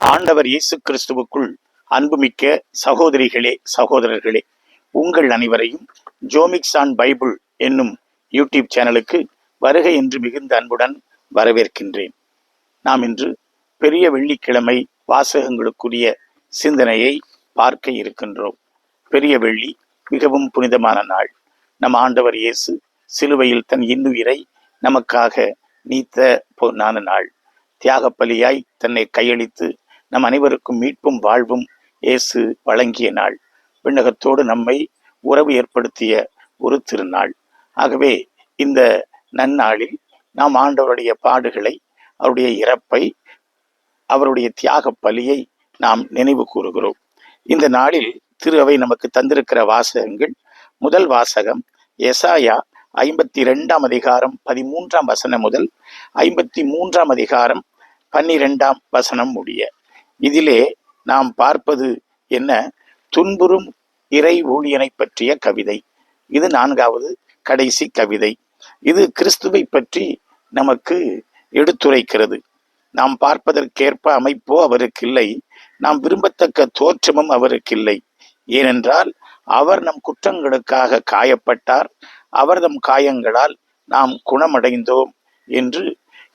ஆண்டவர் இயேசு கிறிஸ்துவுக்குள் அன்புமிக்க சகோதரிகளே சகோதரர்களே உங்கள் அனைவரையும் ஜோமிக்ஸ் ஆன் பைபிள் என்னும் யூடியூப் சேனலுக்கு வருகை என்று மிகுந்த அன்புடன் வரவேற்கின்றேன். நாம் இன்று பெரிய வெள்ளிக்கிழமை வாசகங்களுக்குரிய சிந்தனையை பார்க்க இருக்கின்றோம். பெரிய வெள்ளி மிகவும் புனிதமான நாள். நம் ஆண்டவர் இயேசு சிலுவையில் தன் இன்னுயிரை நமக்காக நீத்த பொன்னான நாள். தியாக பலியாய் தன்னை கையளித்து நம் அனைவருக்கும் மீட்பும் வாழ்வும் இயேசு வழங்கிய நாள். விண்ணகத்தோடு நம்மை உறவு ஏற்படுத்திய ஒரு திருநாள். ஆகவே இந்த நன்னாளில் நாம் ஆண்டவருடைய பாடுகளை அவருடைய இறப்பை அவருடைய தியாக பலியை நாம் நினைவு கூறுகிறோம். இந்த நாளில் திரு அவை நமக்கு தந்திருக்கிற வாசகங்கள். முதல் வாசகம் எசாயா ஐம்பத்தி ரெண்டாம் அதிகாரம் பதிமூன்றாம் வசனம் முதல் ஐம்பத்தி மூன்றாம் அதிகாரம் பன்னிரெண்டாம் வசனம் முடிய. இதிலே நாம் பார்ப்பது என்ன? துன்புறும் இறை ஊழியனை பற்றிய கவிதை. இது நான்காவது கடைசி கவிதை. இது கிறிஸ்துவை பற்றி நமக்கு எடுத்துரைக்கிறது. நாம் பார்ப்பதற்கேற்ப அமைப்போ அவருக்கு இல்லை நாம் விரும்பத்தக்க தோற்றமும் அவருக்கு இல்லை ஏனென்றால் அவர் நம் குற்றங்களுக்காக காயப்பட்டார். அவர் நம் காயங்களால் நாம் குணமடைந்தோம் என்று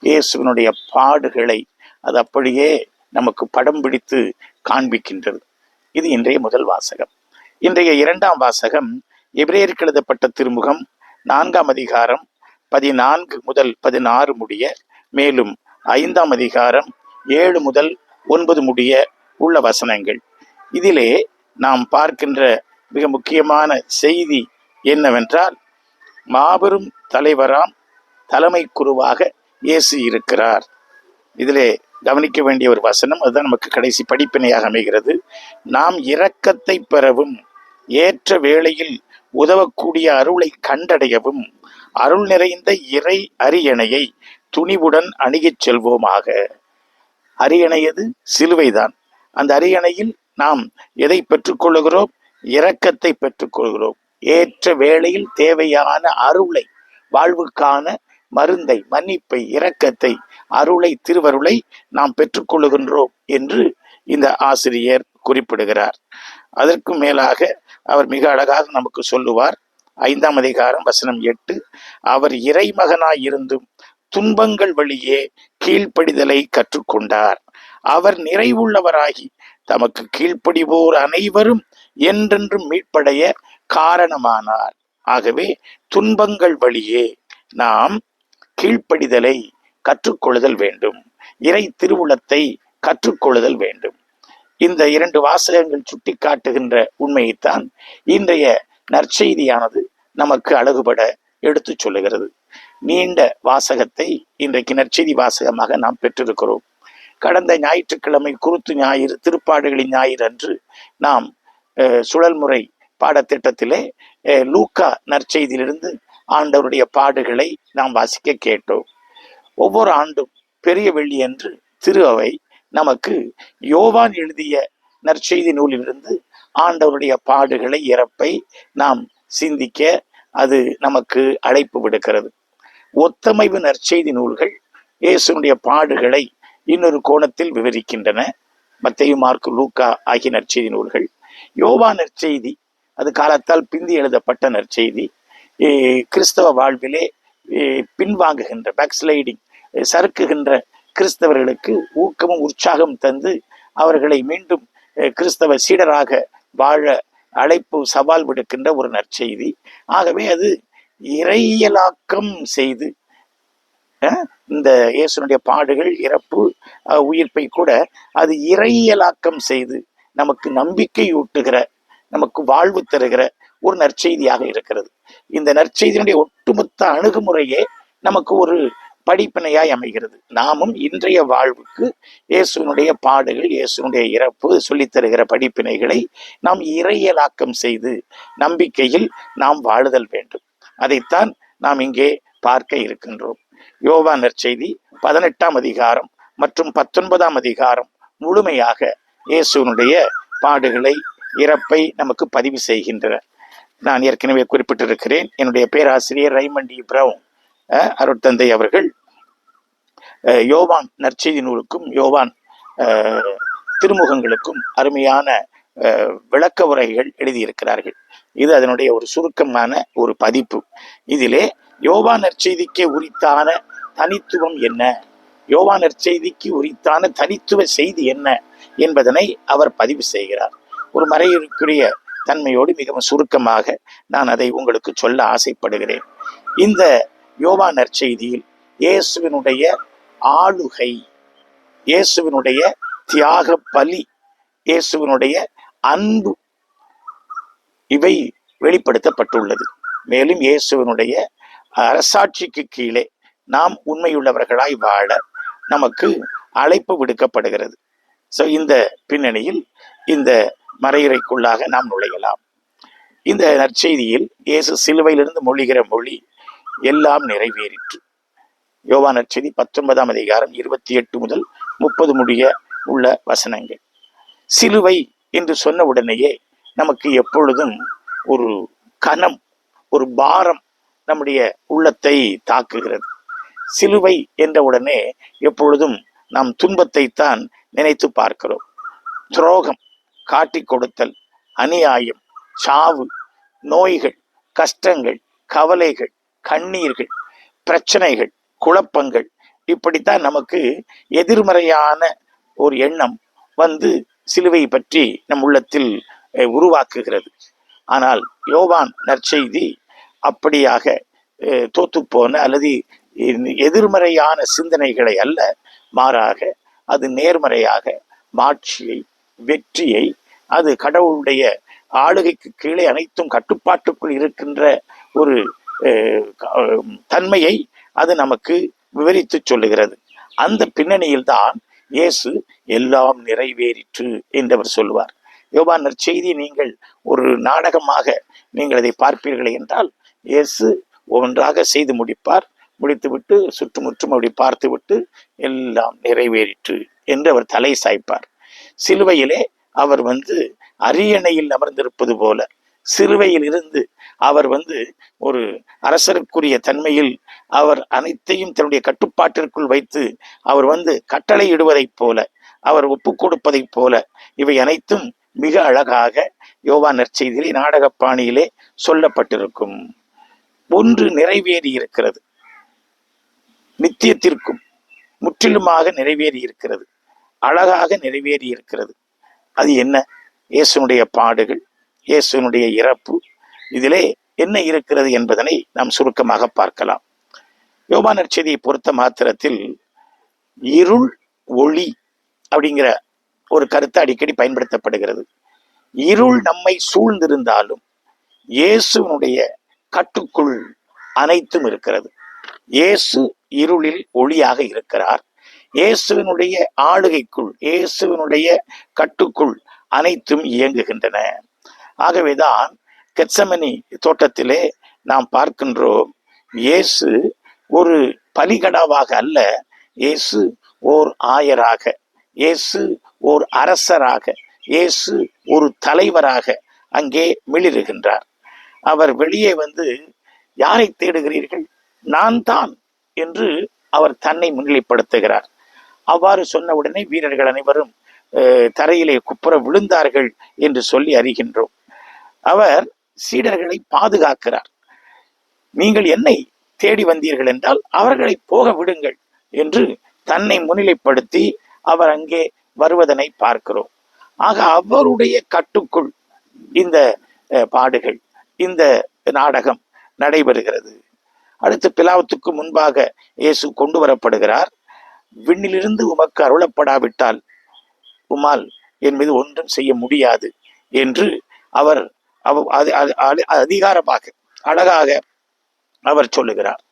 இயேசுவினுடைய பாடுகளை அது அப்படியே நமக்கு படம் பிடித்து காண்பிக்கின்றது. இது இன்றைய முதல் வாசகம். இன்றைய இரண்டாம் வாசகம் எபிரேயருக்கு எழுதப்பட்ட திருமுகம் நான்காம் அதிகாரம் பதினான்கு முதல் பதினாறு முடிய மேலும் ஐந்தாம் அதிகாரம் ஏழு முதல் ஒன்பது முடிய உள்ள வசனங்கள். இதிலே நாம் பார்க்கின்ற மிக முக்கியமான செய்தி என்னவென்றால் மாபெரும் தலைவராம் தலைமை குருவாக இயேசு இருக்கிறார். இதிலே கவனிக்க வேண்டிய ஒரு வசனம் அதுதான் நமக்கு கடைசி படிப்பினையாக அமைகிறது. நாம் இரக்கத்தை பெறவும் ஏற்ற வேளையில் உதவக்கூடிய அருளை கண்டடையவும் அருள் நிறைந்த இறை அரியணையை துணிவுடன் அணுகிச் செல்வோமாக. அரியணையது சிலுவைதான். அந்த அரியணையில் நாம் எதை பெற்றுக்கொள்கிறோம் இரக்கத்தை பெற்றுக்கொள்கிறோம். ஏற்ற வேளையில் தேவையான அருளை வாழ்வுக்கான மருந்தை மன்னிப்பை இரக்கத்தை அருளை திருவருளை நாம் பெற்றுக்கொள்ளுகின்றோம் என்று இந்த ஆசிரியர் குறிப்பிடுகிறார். அதற்கு மேலாக அவர் மிக அழகாக நமக்கு சொல்லுவார். ஐந்தாம் அதிகாரம் வசனம் எட்டு அவர் இறைமகனாய் இருந்தும் துன்பங்கள் வழியே கீழ்ப்படிதலை கற்றுக்கொண்டார். அவர் நிறைவுள்ளவராகி தமக்கு கீழ்ப்படிவோர் அனைவரும் என்றென்றும் மீட்படைய காரணமானார். ஆகவே துன்பங்கள் வழியே நாம் கீழ்ப்படிதலை கற்றுக்கொள்ளுதல் வேண்டும். இறை திருவுளத்தை கற்றுக்கொள்ளுதல் வேண்டும். இந்த இரண்டு வாசகங்கள் சுட்டி காட்டுகின்ற உண்மையைத்தான் இன்றைய நற்செய்தியானது நமக்கு அழகுபட எடுத்துச் சொல்லுகிறது. நீண்ட வாசகத்தை இன்றைக்கு நற்செய்தி வாசகமாக நாம் பெற்றிருக்கிறோம். கடந்த ஞாயிற்றுக்கிழமை குருத்து ஞாயிறு திருப்பாடுகளின் ஞாயிறு அன்று நாம் அஹ், சுழல்முறை பாடத்திட்டத்திலே அஹ், லூக்கா நற்செய்தியிலிருந்து ஆண்டவருடைய பாடுகளை நாம் வாசிக்க கேட்டோம். ஒவ்வொரு ஆண்டும் பெரிய வெள்ளி என்று திரு அவை நமக்கு யோவான் எழுதிய நற்செய்தி நூலிலிருந்து ஆண்டவருடைய பாடுகளை இறப்பை நாம் சிந்திக்க அது நமக்கு அழைப்பு விடுக்கிறது. ஒத்தமைவு நற்செய்தி நூல்கள் இயேசுனுடைய பாடுகளை இன்னொரு கோணத்தில் விவரிக்கின்றன. மத்தையும் மார்க் லூக்கா ஆகிய நற்செய்தி நூல்கள். யோவா நற்செய்தி அது காலத்தால் பிந்தி எழுதப்பட்ட நற்செய்தி. கிறிஸ்தவ வாழ்விலே பின்வாங்குகின்ற பேக்ஸ்லைடிங் சறுக்குகின்ற கிறிஸ்தவர்களுக்கு ஊக்கமும் உற்சாகம் தந்து அவர்களை மீண்டும் கிறிஸ்தவ சீடராக வாழ அழைப்பு சவால் விடுக்கின்ற ஒரு நற்செய்தி. ஆகவே அது இறையலாக்கம் செய்து இந்த இயேசுனுடைய பாடுகள் இறப்பு உயிர்ப்பை கூட அது இறையலாக்கம் செய்து நமக்கு நம்பிக்கை ஊட்டுகிற நமக்கு வாழ்வு தருகிற ஒரு நற்செய்தியாக இருக்கிறது. இந்த நற்செய்தியினுடைய ஒட்டுமொத்த அணுகுமுறையே நமக்கு ஒரு படிப்பினையாய் அமைகிறது. நாமும் இன்றைய வாழ்வுக்கு இயேசுனுடைய பாடுகள் இயேசுனுடைய இறப்பு சொல்லித் தருகிற படிப்பினைகளை நாம் இறையலாக்கம் செய்து நம்பிக்கையில் நாம் வாழுதல் வேண்டும். அதைத்தான் நாம் இங்கே பார்க்க இருக்கின்றோம். யோவா நற்செய்தி பதினெட்டாம் அதிகாரம் மற்றும் பத்தொன்பதாம் அதிகாரம் முழுமையாக இயேசுனுடைய பாடுகளை இறப்பை நமக்கு பதிவு செய்கின்றன. நான் ஏற்கனவே குறிப்பிட்டிருக்கிறேன். என்னுடைய பேராசிரியர் ரைமண்டி பிரவுன் அருட்தந்தை அவர்கள் யோவான் நற்செய்தி நூலுக்கும் யோவான் திருமுகங்களுக்கும் அருமையான விளக்க உரைகள் எழுதியிருக்கிறார்கள். இது அதனுடைய ஒரு சுருக்கமான ஒரு பதிப்பு. இதிலே யோவா நற்செய்திக்கு உரித்தான தனித்துவம் என்ன? யோவா நற்செய்திக்கு உரித்தான தனித்துவ செய்தி என்ன? என்பதனை அவர் பதிவு செய்கிறார். ஒரு மறையுக்குரிய தன்மையோடு மிகவும் சுருக்கமாக நான் அதை உங்களுக்கு சொல்ல ஆசைப்படுகிறேன். இந்த யோவா நற்செய்தியில் இயேசுவினுடைய ஆளுகை இயேசுவினுடைய தியாக பலி இயேசுவினுடைய அன்பு இவை வெளிப்படுத்தப்பட்டுள்ளது. மேலும் இயேசுவினுடைய அரசாட்சிக்கு கீழே நாம் உண்மையுள்ளவர்களாய் வாழ நமக்கு அழைப்பு விடுக்கப்படுகிறது. ஸோ இந்த பின்னணியில் இந்த மறையறைக்குள்ளாக நாம் நுழையலாம். இந்த நற்செய்தியில் இயேசு சிலுவையிலிருந்து மொழிகிற மொழி எல்லாம் நிறைவேறிற்று. யோவா நற்செய்தி பத்தொன்பதாம் அதிகாரம் இருபத்தி எட்டு முதல் முப்பது முடிய உள்ள வசனங்கள். சிலுவை என்று சொன்ன உடனேயே நமக்கு எப்பொழுதும் ஒரு கனம் ஒரு பாரம் நம்முடைய உள்ளத்தை தாக்குகிறது. சிலுவை என்ற உடனே எப்பொழுதும் நாம் துன்பத்தை தான் நினைத்து பார்க்கிறோம். துரோகம் காட்டிக் கொடுத்தல் அநியாயம் சாவு நோய்கள் கஷ்டங்கள் கவலைகள் கண்ணீர்கள் பிரச்சனைகள் குழப்பங்கள். இப்படித்தான் நமக்கு எதிர்மறையான ஒரு எண்ணம் வந்து சிலுவை பற்றி நம் உள்ளத்தில் உருவாக்குகிறது. ஆனால் யோவான் நற்செய்தி அப்படியாக தோத்துப்போன அல்லது எதிர்மறையான சிந்தனைகளை அல்ல மாறாக அது நேர்மறையாக மாட்சியை வெற்றியை அது கடவுளுடைய ஆளுகைக்கு கீழே அனைத்தும் கட்டுப்பாட்டுக்குள் இருக்கின்ற ஒரு தன்மையை அது நமக்கு விவரித்து சொல்லுகிறது. அந்த பின்னணியில் தான் இயேசு எல்லாம் நிறைவேறிற்று என்றவர் சொல்லுவார். யோபான் நற்செய்தி நீங்கள் ஒரு நாடகமாக நீங்கள் அதை பார்ப்பீர்கள் என்றால் இயேசு ஒன்றாக செய்து முடிப்பார் முடித்துவிட்டு சுற்றுமுற்றும் அப்படி பார்த்துவிட்டு எல்லாம் நிறைவேறிற்று என்று அவர் தலை சாய்ப்பார். சிலுவையிலே அவர் வந்து அரியணையில் அமர்ந்திருப்பது போல சிறுவையில் இருந்து அவர் வந்து ஒரு அரசருக்குரிய தன்மையில் அவர் அனைத்தையும் தன்னுடைய கட்டுப்பாட்டிற்குள் வைத்து அவர் வந்து கட்டளை இடுவதைப் போல அவர் ஒப்பு கொடுப்பதைப் போல இவை அனைத்தும் மிக அழகாக யோவா நற்செய்தியிலே நாடக பாணியிலே சொல்லப்பட்டிருக்கும். ஒன்று நிறைவேறி இருக்கிறது. நித்தியத்திற்கும் முற்றிலுமாக நிறைவேறி இருக்கிறது. அழகாக நிறைவேறி இருக்கிறது. அது என்ன? இயேசுனுடைய பாடுகள் இயேசுனுடைய இறப்பு இதிலே என்ன இருக்கிறது என்பதனை நாம் சுருக்கமாக பார்க்கலாம். யோபானர் செய்தியை பொறுத்த மாத்திரத்தில் இருள் ஒளி அப்படிங்கிற ஒரு கருத்து அடிக்கடி பயன்படுத்தப்படுகிறது. இருள் நம்மை சூழ்ந்திருந்தாலும் இயேசுனுடைய கட்டுக்குள் அனைத்தும் இருக்கிறது. இயேசு இருளில் ஒளியாக இருக்கிறார். இயேசுவினுடைய ஆளுகைக்குள் இயேசுவினுடைய கட்டுக்குள் அனைத்தும் இயங்குகின்றன. ஆகவேதான் கெட்சமணி தோட்டத்திலே நாம் பார்க்கின்றோம் இயேசு ஒரு பலிகடாவாக அல்ல இயேசு ஓர் ஆயராக இயேசு ஓர் அரசராக இயேசு ஒரு தலைவராக அங்கே மிளிருகின்றார். அவர் வெளியே வந்து யாரை தேடுகிறீர்கள்? நான் தான் என்று அவர் தன்னை முன்னிலைப்படுத்துகிறார். அவ்வாறு சொன்ன உடனே வீரர்கள் அனைவரும் அஹ், தரையிலே குப்புற விழுந்தார்கள் என்று சொல்லி அறிகின்றோம். அவர் சீடர்களை பாதுகாக்கிறார். நீங்கள் என்னை தேடி வந்தீர்கள் என்றால் அவர்களை போக விடுங்கள் என்று தன்னை முன்னிலைப்படுத்தி அவர் அங்கே வருவதனை பார்க்கிறோம். ஆக அவருடைய கட்டுக்குள் இந்த அஹ், பாடுகள் இந்த நாடகம் நடைபெறுகிறது. அடுத்து பிலாவத்துக்கு முன்பாக இயேசு கொண்டு வரப்படுகிறார். விண்ணிலிருந்து உமக்கு அருளப்படாவிட்டால் உமால் என் மீது ஒன்றும் செய்ய முடியாது என்று அவர் அவ- அது- அது- அதிகாரமாக அழகாக அவர் சொல்லுகிறார்.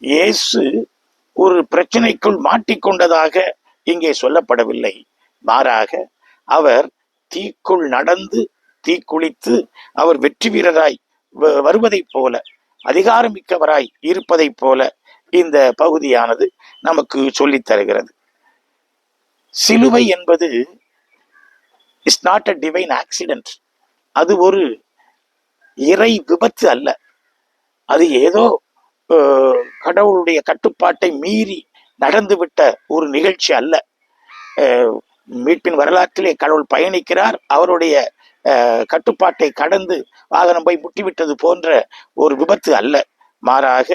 இயேசு ஒரு பிரச்சனைக்குள் மாட்டிக்கொண்டதாக இங்கே சொல்லப்படவில்லை. மாறாக அவர் தீக்குள் நடந்து தீக்குளித்து அவர் வெற்றி வீரராய் வ- வருவதைப் போல அதிகாரமிக்கவராய் இருப்பதைப் போல இந்த பகுதியானது நமக்கு சொல்லித் தருகிறது சிலுவை என்பது is not a divine accident அது ஒரு இறை விபத்து அல்ல. அது ஏதோ கடவுளுடைய கட்டுப்பாட்டை மீறி நடந்துவிட்ட ஒரு நிகழ்ச்சி அல்ல. மீட்பின் வரலாற்றிலே கடவுள் பயணிக்கிறார். அவருடைய கட்டுப்பாட்டை கடந்து வாகனம் போய் முட்டிவிட்டது போன்ற ஒரு விபத்து அல்ல. மாறாக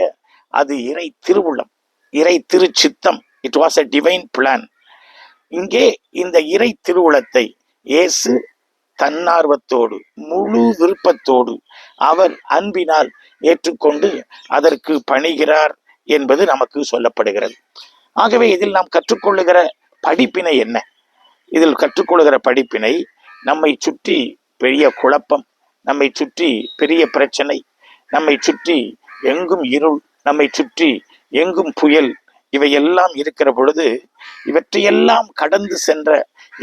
அது இறை திருவுள்ளம் இறை திருச்சித்தம். It was a divine plan இங்கே இந்த இறை திருவுளத்தை இயேசு தன்னார்வத்தோடு முழு விருப்பத்தோடு அவர் அன்பினால் ஏற்றுக்கொண்டு அதற்கு பணிகிறார் என்பது நமக்கு சொல்லப்படுகிறது. ஆகவே இதில் நாம் கற்றுக்கொள்ளுகிற படிப்பினை என்ன? இதில் கற்றுக்கொள்ளுகிற படிப்பினை நம்மை சுற்றி பெரிய குழப்பம் நம்மை சுற்றி பெரிய பிரச்சனை நம்மை சுற்றி எங்கும் இருள் நம்மை சுற்றி எங்கும் புயல் இவையெல்லாம் இருக்கிற பொழுது இவற்றையெல்லாம் கடந்து சென்ற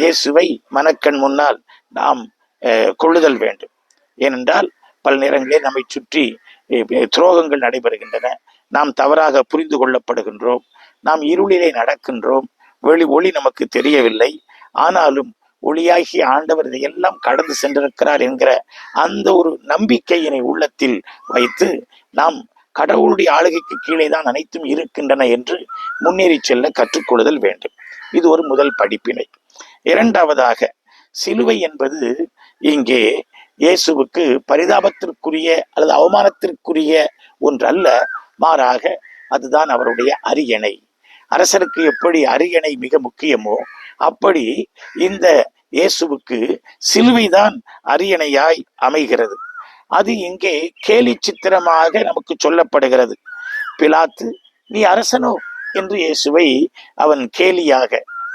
இயேசுவை மனக்கண் முன்னால் நாம் கொள்ளுதல் வேண்டும். ஏனென்றால் பல நேரங்களில் நம்மை சுற்றி துரோகங்கள் நடைபெறுகின்றன. நாம் தவறாக புரிந்து கொள்ளப்படுகின்றோம். நாம் இருளிலே நடக்கின்றோம். வெளி ஒளி நமக்கு தெரியவில்லை. ஆனாலும் ஒளியாகிய ஆண்டவர் இதையெல்லாம் கடந்து சென்றிருக்கிறார் என்கிற அந்த ஒரு நம்பிக்கையினை உள்ளத்தில் வைத்து நாம் கடவுளுடைய ஆளுகைக்கு கீழே தான் அனைத்தும் இருக்கின்றன என்று முன்னேறி செல்ல கற்றுக்கொள்ளுதல் வேண்டும். இது ஒரு முதல் படிப்பினை. இரண்டாவதாக சிலுவை என்பது இங்கே இயேசுவுக்கு பரிதாபத்திற்குரிய அல்லது அவமானத்திற்குரிய ஒன்றல்ல மாறாக அதுதான் அவருடைய அரியணை. அரசருக்கு எப்படி அரியணை மிக முக்கியமோ அப்படி இந்த இயேசுவுக்கு சிலுவைதான் அரியணையாய் அமைகிறது. அது இங்கே கேலி சித்திரமாக நமக்கு சொல்லப்படுகிறது. பிலாத்து நீ அரசனோ? என்று இயேசுவை அவன் கேலியாக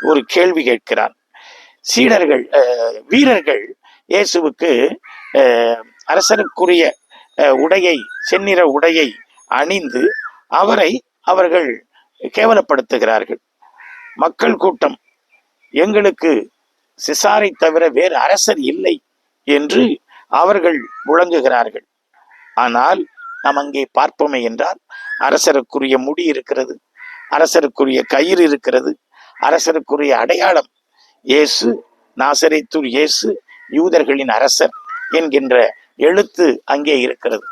ஒரு கேள்வி கேட்கிறான். சீடர்கள் அஹ், வீரர்கள் இயேசுவுக்கு அஹ், அரசனுக்குரிய அஹ், உடையை செந்நிற உடையை அணிந்து அவரை அவர்கள் கேவலப்படுத்துகிறார்கள். மக்கள் கூட்டம் எங்களுக்கு சிசாரை தவிர வேறு அரசர் இல்லை என்று அவர்கள் முழங்குகிறார்கள். ஆனால் நாம் அங்கே பார்ப்போமே என்றால் அரசருக்குரிய முடி இருக்கிறது அரசருக்குரிய கயிறு இருக்கிறது அரசருக்குரிய அடையாளம் இயேசு நாசரேத்தூர் இயேசு யூதர்களின் அரசர் என்கின்ற எழுத்து அங்கே இருக்கிறது.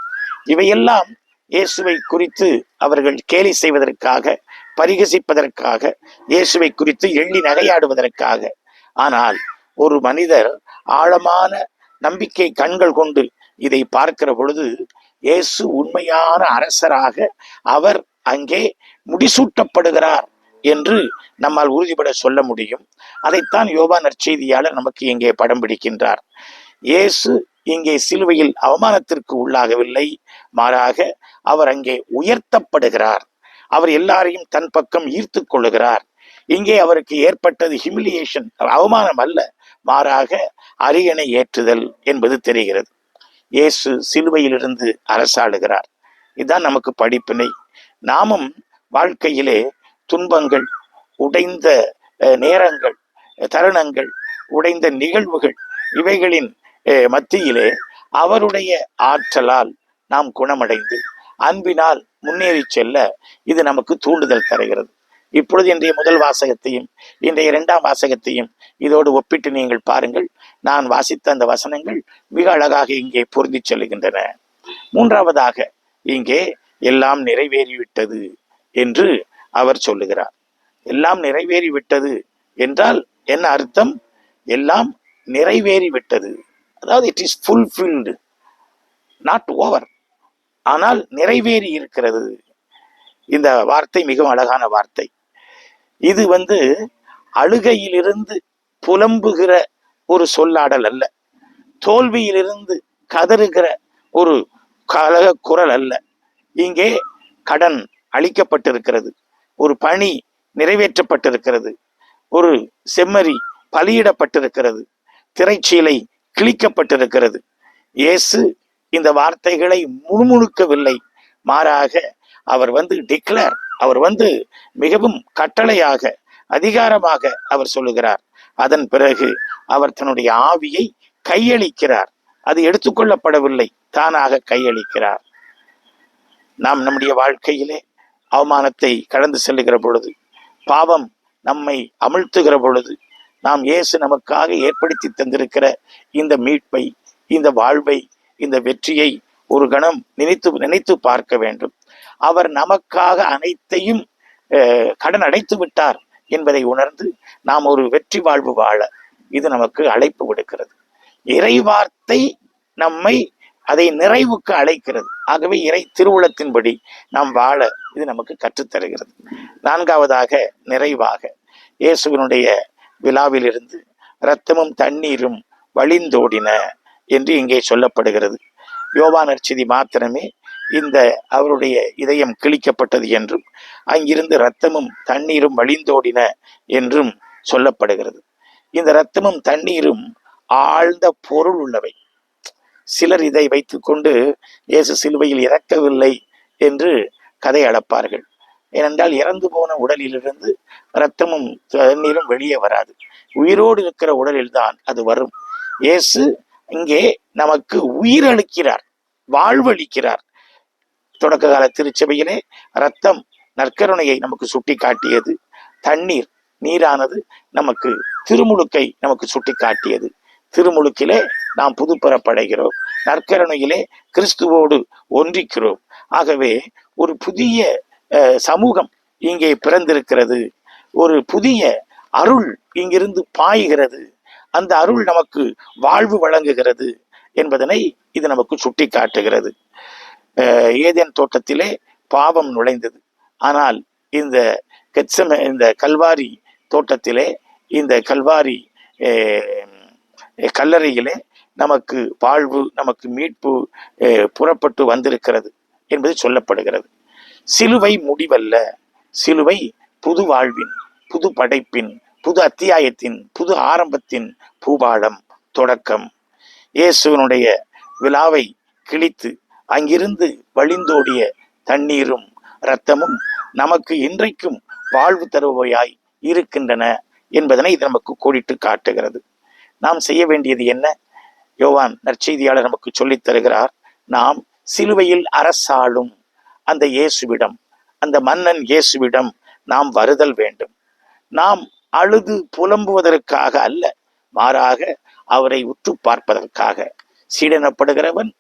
இவையெல்லாம் இயேசுவை குறித்து அவர்கள் கேலி செய்வதற்காக பரிகசிப்பதற்காக இயேசுவை குறித்து எள்ளி நகையாடுவதற்காக. ஆனால் ஒரு மனிதர் ஆழமான நம்பிக்கை கண்கள் கொண்டு இதை பார்க்கிற பொழுது இயேசு உண்மையான அரசராக அவர் அங்கே முடிசூட்டப்படுகிறார் என்று நம்மால் உறுதிபட சொல்ல முடியும். அதைத்தான் யோபா நற்செய்தியாளர் நமக்கு இங்கே படம் பிடிக்கின்றார். இயேசு இங்கே சிலுவையில் அவமானத்திற்கு உள்ளாகவில்லை. மாறாக அவர் அங்கே உயர்த்தப்படுகிறார். அவர் எல்லாரையும் தன் பக்கம் ஈர்த்து கொள்ளுகிறார். இங்கே அவருக்கு ஏற்பட்டது ஹிமிலியேஷன் அவமானம் அல்ல. மாறாக அரியணை ஏற்றுதல் என்பது தெரிகிறது. இயேசு சிலுவையிலிருந்து அரசாளுகிறார். இதுதான் நமக்கு படிப்பினை. நாமும் வாழ்க்கையிலே துன்பங்கள் உடைந்த அஹ், நேரங்கள் தருணங்கள் உடைந்த நிகழ்வுகள் இவைகளின் மத்தியிலே அவருடைய ஆற்றலால் நாம் குணமடைந்து அன்பினால் முன்னேறி செல்ல இது நமக்கு தூண்டுதல் தருகிறது. இப்பொழுது இன்றைய முதல் வாசகத்தையும் இன்றைய இரண்டாம் வாசகத்தையும் இதோடு ஒப்பிட்டு நீங்கள் பாருங்கள். நான் வாசித்த அந்த வசனங்கள் மிக அழகாக இங்கே பொருந்தி செல்கின்றன. மூன்றாவதாக இங்கே எல்லாம் நிறைவேறிவிட்டது என்று அவர் சொல்லுகிறார். எல்லாம் நிறைவேறிவிட்டது என்றால் என்ன அர்த்தம்? எல்லாம் நிறைவேறிவிட்டது. அதாவது it is fulfilled not over ஆனால் நிறைவேறி இருக்கிறது இந்த வார்த்தை மிகவும் அழகான வார்த்தை. இது வந்து அழுகையிலிருந்து புலம்புகிற ஒரு சொல்லாடல் அல்ல. தோல்வியிலிருந்து கதறுகிற ஒரு கலக குரல் அல்ல. இங்கே கடன் அளிக்கப்பட்டிருக்கிறது. ஒரு பணி நிறைவேற்றப்பட்டிருக்கிறது. ஒரு செம்மறி பலியிடப்பட்டிருக்கிறது. திரைச்சீலை கிழிக்கப்பட்டிருக்கிறது. இயேசு இந்த வார்த்தைகளை முணுமுணுக்கவில்லை. மாறாக அவர் வந்து டிக்ளேர் அவர் வந்து மிகவும் கட்டளையாக அதிகாரமாக அவர் சொல்லுகிறார். அதன் பிறகு அவர் தன்னுடைய ஆவியை கையளிக்கிறார். அது எடுத்துக்கொள்ளப்படவில்லை தானாக கையளிக்கிறார். நாம் நம்முடைய வாழ்க்கையிலே அவமானத்தை கடந்து செல்லுகிற பொழுது பாவம் நம்மை அமிழ்த்துகிற பொழுது நாம் இயேசு நமக்காக ஏற்படுத்தி தந்திருக்கிற இந்த மீட்பை இந்த வாழ்வை இந்த வெற்றியை ஒரு கணம் நினைத்து நினைத்து பார்க்க வேண்டும். அவர் நமக்காக அனைத்தையும் கடன் அடைத்து விட்டார் என்பதை உணர்ந்து நாம் ஒரு வெற்றி வாழ்வு வாழ இது நமக்கு அழைப்பு விடுக்கிறது. இறைவார்த்தை நம்மை அதை நிறைவுக்கு அழைக்கிறது. ஆகவே இறை திருவுளத்தின்படி நாம் வாழ இது நமக்கு கற்றுத்தருகிறது. நான்காவதாக நிறைவாக இயேசுவினுடைய விழாவிலிருந்து இரத்தமும் தண்ணீரும் வழிந்தோடின என்று இங்கே சொல்லப்படுகிறது. யோவானர்ச்சிதி மாத்திரமே இந்த அவருடைய இதயம் கிழிக்கப்பட்டது என்றும் அங்கிருந்து இரத்தமும் தண்ணீரும் வழிந்தோடின என்றும் சொல்லப்படுகிறது. இந்த இரத்தமும் தண்ணீரும் ஆழ்ந்த பொருள் உள்ளவை. சிலர் இதை வைத்துக்கொண்டு இயேசு சிலுவையில் இறக்கவில்லை என்று கதை அளப்பார்கள். ஏனென்றால் இறந்து போன உடலிலிருந்து இரத்தமும் தண்ணீரும் வெளியே வராது. உயிரோடு இருக்கிற உடலில்தான் அது வரும். இயேசு இங்கே நமக்கு உயிரளிக்கிறார் வாழ்வளிக்கிறார் தொடக்க கால திருச்சபையிலே ரத்தம் நற்கருணையை நமக்கு சுட்டி காட்டியது தண்ணீர் நீரானது நமக்கு திருமுழுக்கை நமக்கு சுட்டி காட்டியது திருமுழுக்கிலே நாம் புதுப்பெறப்படைகிறோம் நற்கருணையிலே கிறிஸ்துவோடு ஒன்றிக்கிறோம். ஆகவே ஒரு புதிய சமூகம் இங்கே பிறந்திருக்கிறது. ஒரு புதிய அருள் இங்கிருந்து பாய்கிறது. அந்த அருள் நமக்கு வாழ்வு வழங்குகிறது என்பதனை இது நமக்கு சுட்டி காட்டுகிறது ஏதேன் தோட்டத்திலே பாவம் நுழைந்தது. ஆனால் இந்த கெச்சம இந்த கல்வாரி தோட்டத்திலே இந்த கல்வாரி கல்லறையிலே நமக்கு வாழ்வு நமக்கு மீட்பு புறப்பட்டு வந்திருக்கிறது என்பது சொல்லப்படுகிறது. சிலுவை முடிவல்ல. சிலுவை புது வாழ்வின் புது படைப்பின் புது அத்தியாயத்தின் புது ஆரம்பத்தின் பூபாடம் தொடக்கம். இயேசுவனுடைய விழாவை கிழித்து அங்கிருந்து வழிந்தோடிய தண்ணீரும் இரத்தமும் நமக்கு இன்றைக்கும் வாழ்வு தருவையாய் இருக்கின்றன என்பதனை இது நமக்கு கூடிட்டு காட்டுகிறது. நாம் செய்ய வேண்டியது என்ன? யோவான் நற்செய்தியாளர் நமக்கு சொல்லித் தருகிறார் நாம் சிலுவையில் அரசாளும் அந்த இயேசுவிடம் அந்த மன்னன் இயேசுவிடம் நாம் வருதல் வேண்டும். நாம் அழுது புலம்புவதற்காக அல்ல மாறாக அவரை உற்று பார்ப்பதற்காக. சீடனப்படுகிறவன்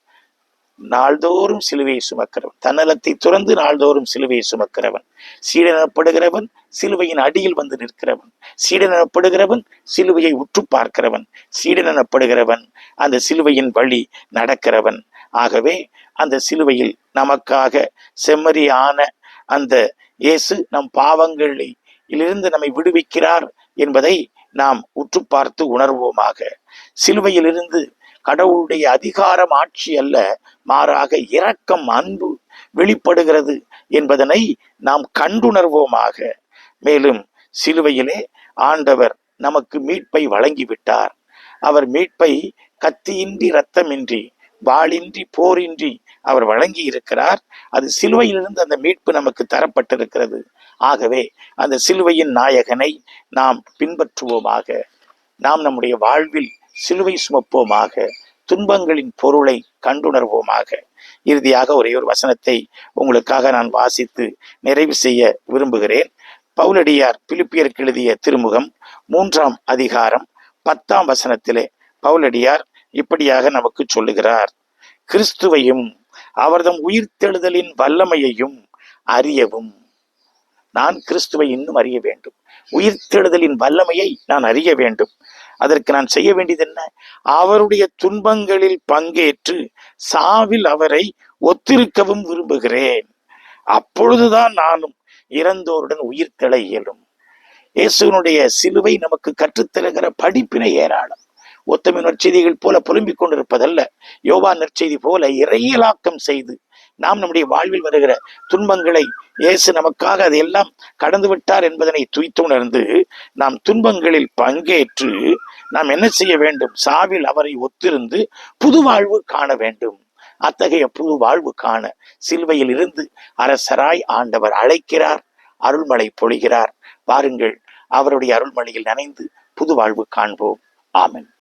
நாள்தோறும் சிலுவையை சுமக்கிறவன். தன்னலத்தை துறந்து நாள்தோறும் சிலுவையை சுமக்கிறவன். சீடனப்படுகிறவன் சிலுவையின் அடியில் வந்து நிற்கிறவன். சீடனப்படுகிறவன் சிலுவையை உற்று பார்க்கிறவன். சீடனப்படுகிறவன் அந்த சிலுவையின் வழி நடக்கிறவன். ஆகவே அந்த சிலுவையில் நமக்காக செம்மறியான அந்த இயேசு நம் பாவங்களிலிருந்து நம்மை விடுவிக்கிறார் என்பதை நாம் உற்று பார்த்து உணர்வோமாக. சிலுவையிலிருந்து கடவுளுடைய அதிகாரம் ஆட்சி அல்ல மாறாக இரக்கம் அன்பு வெளிப்படுகிறது என்பதனை நாம் கண்டுணர்வோமாக. மேலும் சிலுவையிலே ஆண்டவர் நமக்கு மீட்பை வழங்கிவிட்டார். அவர் மீட்பை கத்தியின்றி ரத்தமின்றி வாளின்றி போரின்றி அவர் வழங்கி இருக்கிறார் அது சிலுவையிலிருந்து அந்த மீட்பு நமக்கு தரப்பட்டிருக்கிறது. ஆகவே அந்த சிலுவையின் நாயகனை நாம் பின்பற்றுவோமாக. நாம் நம்முடைய வாழ்வில் சிலுவை சுமப்போமாக துன்பங்களின் பொருளை கண்டுணர்வோமாக. இறுதியாக ஒரே ஒரு வசனத்தை உங்களுக்காக நான் வாசித்து நிறைவு செய்ய விரும்புகிறேன். பவுலடியார் பிலிப்பியருக்கு எழுதிய திருமுகம் மூன்றாம் அதிகாரம் பத்தாம் வசனத்திலே பவுலடியார் இப்படியாக நமக்கு சொல்லுகிறார். கிறிஸ்துவையும் அவர்தம் உயிர்த்தெழுதலின் வல்லமையையும் அறியவும். நான் கிறிஸ்துவை இன்னும் அறிய வேண்டும். உயிர்த்தெழுதலின் வல்லமையை நான் அறிய வேண்டும். அதற்கு நான் செய்ய வேண்டியது என்ன? அவருடைய துன்பங்களில் பங்கேற்று சாவில் அவரை ஒத்திருக்கவும் விரும்புகிறேன். அப்பொழுதுதான் நானும் இறந்தோருடன் உயிர்த்தெழ இயலும். இயேசுவனுடைய சிலுவை நமக்கு கற்றுத்தருகிற படிப்பினை ஏராளம். ஒத்தமி நற்செய்திகள் போல புலம்பிக் கொண்டிருப்பதல்ல. யோவா நற்செய்தி போல இறையலாக்கம் செய்து நாம் நம்முடைய வாழ்வில் வருகிற துன்பங்களை இயேசு நமக்காக அதையெல்லாம் கடந்து விட்டார் என்பதனை துய்த்துணர்ந்து நாம் துன்பங்களில் பங்கேற்று நாம் என்ன செய்ய வேண்டும்? சாவில் அவரை ஒத்திருந்து புது வாழ்வு காண வேண்டும். அத்தகைய புது வாழ்வு காண சிலுவையில் இருந்து அரசராய் ஆண்டவர் அழைக்கிறார் அருள்மலை பொழிகிறார். பாருங்கள் அவருடைய அருள்மலையில் நனைந்து புது வாழ்வு காண்போம். ஆமன்.